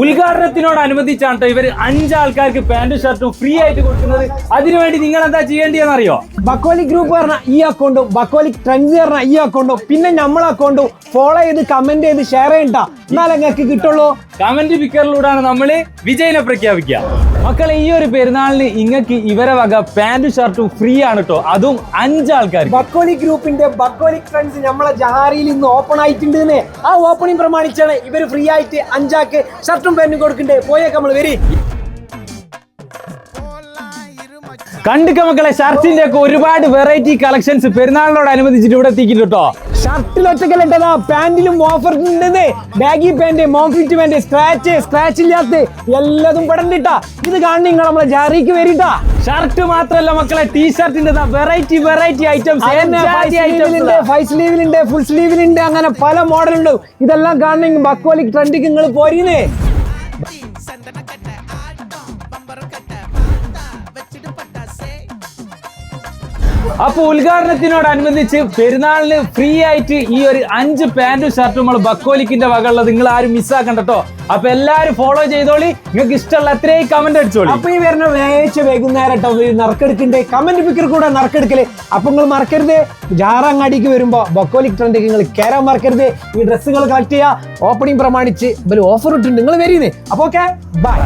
ഉദ്ഘാടനത്തിനോടനുബന്ധിച്ചാണ് ഇവർ അഞ്ചാൾക്കാർക്ക് പാന്റും ഷർട്ടും ഫ്രീ ആയിട്ട് കൊടുക്കുന്നത്. അതിനുവേണ്ടി നിങ്ങൾ എന്താ ചെയ്യേണ്ടതെന്നറിയോ ബക്കോലി ഗ്രൂപ്പ് പറഞ്ഞ ഈ അക്കൗണ്ടും ബക്കോലി ട്രെൻഡ്സ് പറഞ്ഞ ഈ അക്കൗണ്ടും പിന്നെ നമ്മളെ അക്കൗണ്ടും ഫോളോ ചെയ്ത് കമന്റ് ചെയ്ത് ഷെയർ ചെയ്യണ്ട. എന്നാലും നിങ്ങൾക്ക് കിട്ടുള്ളൂ. കമന്റ് പിക്കറിലൂടെയാണ് നമ്മൾ വിജയനെ പ്രഖ്യാപിക്കുക. മക്കളെ ഈ ഒരു പെരുന്നാളിന് ഇങ്ങക്ക് ഇവരെ വക പാന്റും ഷർട്ടും ഫ്രീ ആണ് കേട്ടോ അതും അഞ്ചാൾക്കാർ ബക്കോലി ഗ്രൂപ്പിന്റെ ബക്കോലി ഫ്രണ്ട്സ് നമ്മളെ ജഹാറിയിൽ ഇന്ന് ഓപ്പൺ ആയിട്ടുണ്ട് ആ ഓപ്പണിംഗ് പ്രമാണിച്ചാണ് ഇവർ ഫ്രീ ആയിട്ട് അഞ്ചാക്ക് ഷർട്ടും പാന്റും കൊടുക്കണ്ടേ. പോയേക്ക് നമ്മൾ വരി. കണ്ടിക്ക മക്കളെ ഷർട്ടിന്റെ ഒക്കെ ഒരുപാട് വെറൈറ്റി കളക്ഷൻസ് പെരുന്നാളിനോട് അനുബന്ധിച്ചിട്ട് ഇവിടെ എത്തിക്കില്ല കേട്ടോ ഷർട്ടിൽ ഒറ്റക്കല്ലിട്ടതാ പാന്റിലും ഓഫർ ഉണ്ടെന്ന്. Baggy pant mom fit pant scratch scratch ഇല്ലാത്ത എല്ലാതും പടണ്ടിട്ട. ഇത് കാണുന്ന നിങ്ങൾ നമ്മളെ ജാറിക്ക് വരിട്ടാ ഷർട്ട് മാത്രല്ല മക്കളെ ടീഷർട്ടിന്റെ വെറൈറ്റി വെറൈറ്റി ഐറ്റംസ് ഫൈവ് സ്ലീവിലുണ്ട് ഫുൾ സ്ലീവിലുണ്ട് അങ്ങനെ പല മോഡലുണ്ട് ഇതെല്ലാം കാണുന്ന ബക്കോലിക് ട്രെൻഡിക്ക് നിങ്ങൾ പോരീന്നേ. അപ്പൊ ഉദ്ഘാടനത്തിനോടനുബന്ധിച്ച് പെരുന്നാളിന് ഫ്രീ ആയിട്ട് ഈ ഒരു അഞ്ച് പാന്റും ഷർട്ടും നമ്മൾ ബക്കോലിക്കിന്റെ വകയുള്ളത് നിങ്ങൾ ആരും മിസ്സാക്കണ്ട കേട്ടോ അപ്പൊ എല്ലാരും ഫോളോ ചെയ്തോളി. നിങ്ങൾക്ക് ഇഷ്ടമുള്ള അത്രയും കമന്റ് അടിച്ചോളി. അപ്പൊ ഈ വരുന്ന വ്യാഴാഴ്ച വൈകുന്നേരം കേട്ടോ നറുക്കെടുക്കണ്ടേ കമന്റ് പിക്കർ കൂടെ നറുക്കെടുക്കൽ. അപ്പൊ നിങ്ങൾ മറക്കരുത്. ജാറങ്ങാടിക്ക് വരുമ്പോ ബക്കോലിക് ട്രെൻഡ് നിങ്ങൾ കയറാൻ മറക്കരുത്. ഈ ഡ്രസ്സുകൾ കളക്ട് ചെയ്യുക ഓപ്പണിംഗ് പ്രമാണിച്ച് ഇവർ ഓഫർ ഇട്ടുണ്ട് നിങ്ങൾ വരുന്നേ അപ്പൊ ഓക്കെ ബൈ